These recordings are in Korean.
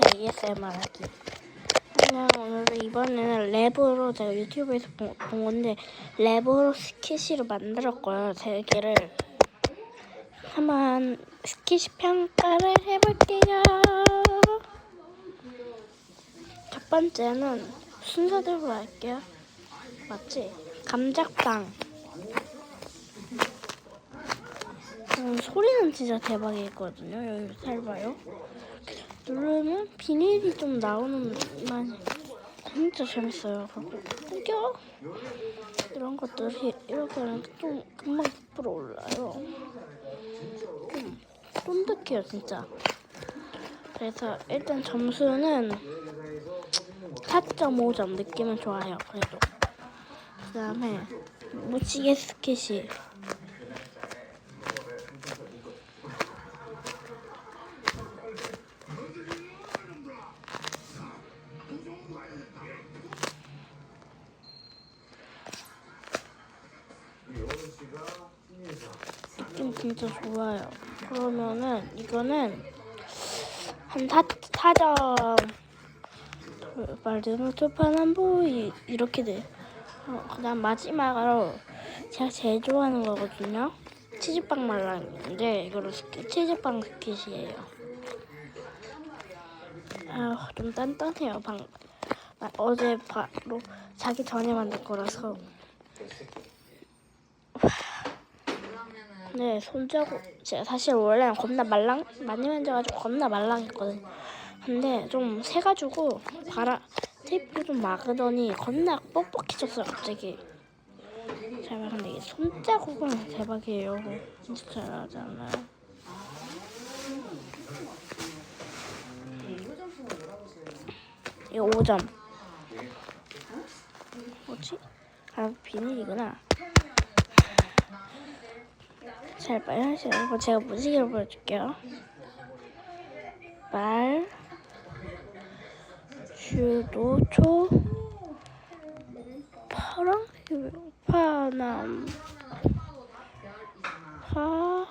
제 ASMR 하기. 그냥 오늘 이번에는 랩으로 제가 유튜브에서 본, 본 건데 랩으로 스키시로 만들었고요. 세 개를 한번 스키시 평가를 해볼게요. 첫 번째는 순서대로 할게요. 맞지? 감작빵. 음, 소리는 진짜 대박이거든요. 여기 잘 봐요. 누르면 비닐이 좀 나오는 맛이 진짜 재밌어요. 구겨 이런 것들이 이렇게 하면 좀 금방 부풀어 올라요. 좀 쫀득해요 진짜. 그래서 일단 점수는 4.5점 느낌은 좋아요. 그래도 그 다음에 무지개 스케치 느낌 진짜 좋아요. 그러면은 이거는 한 사, 4점 말드는 투판 한 보이 이렇게 돼. 어, 그다음 마지막으로 제가 제일 좋아하는 거거든요. 치즈빵 말랑인데 이거로 스키, 치즈빵 스킷이에요. 아, 좀 단단해요. 방 아, 어제 바로 자기 전에 만든 거라서. 네, 손자국 제가 사실 원래는 겁나 말랑 많이 만져가지고 겁나 말랑했거든요. 근데 좀 세가지고 바라 테이프로 좀 막으더니 겁나 뻑뻑해졌어요 갑자기. 잘 봐, 근데 이 손자국은 대박이에요. 진짜 잘하잖아요. 이거 5점. 뭐지? 아 비닐이구나. 잘 봐요. 여러분 제가 무지개로 보여줄게요. 말, 주도 초, 파랑, 파남, 파, 어.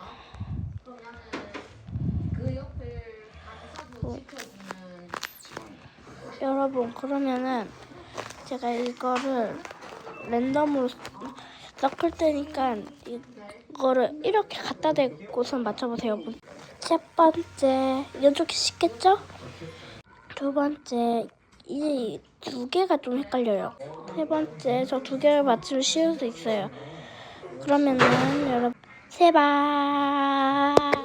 여러분 그러면은 제가 이거를 랜덤으로 섞을 테니까 이 거를 이렇게 갖다 대고서 맞춰보세요. 첫 번째 좀 쉽겠죠? 두 번째 이 두 개가 좀 헷갈려요. 세 번째 저 두 개를 맞추면 쉬울 수 있어요. 그러면은 여러분 세 발.